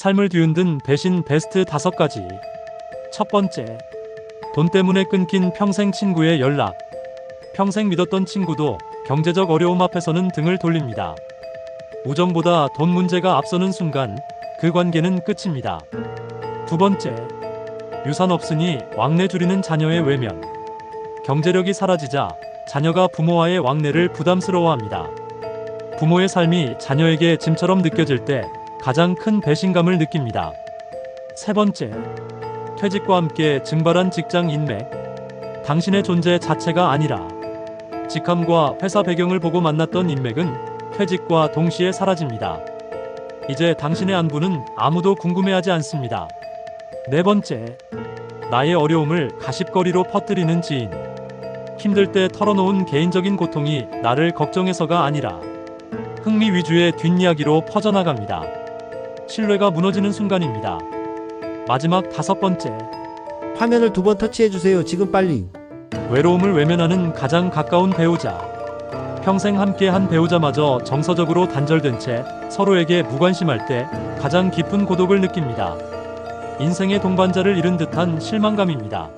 삶을 뒤흔든 배신 베스트 다섯 가지. 첫 번째. 돈 때문에 끊긴 평생 친구의 연락. 평생 믿었던 친구도 경제적 어려움 앞에서는 등을 돌립니다. 우정보다 돈 문제가 앞서는 순간 그 관계는 끝입니다. 두 번째. 유산 없으니 왕래 줄이는 자녀의 외면. 경제력이 사라지자 자녀가 부모와의 왕래를 부담스러워합니다. 부모의 삶이 자녀에게 짐처럼 느껴질 때 가장 큰 배신감을 느낍니다. 세 번째, 퇴직과 함께 증발한 직장 인맥. 당신의 존재 자체가 아니라 직함과 회사 배경을 보고 만났던 인맥은 퇴직과 동시에 사라집니다. 이제 당신의 안부는 아무도 궁금해하지 않습니다. 네 번째, 나의 어려움을 가십거리로 퍼뜨리는 지인. 힘들 때 털어놓은 개인적인 고통이 나를 걱정해서가 아니라 흥미 위주의 뒷이야기로 퍼져나갑니다. 신뢰가 무너지는 순간입니다. 마지막 다섯 번째, 화면을 두 번 터치해 주세요. 지금 빨리. 외로움을 외면하는 가장 가까운 배우자. 평생 함께한 배우자마저 정서적으로 단절된 채 서로에게 무관심할 때 가장 깊은 고독을 느낍니다. 인생의 동반자를 잃은 듯한 실망감입니다.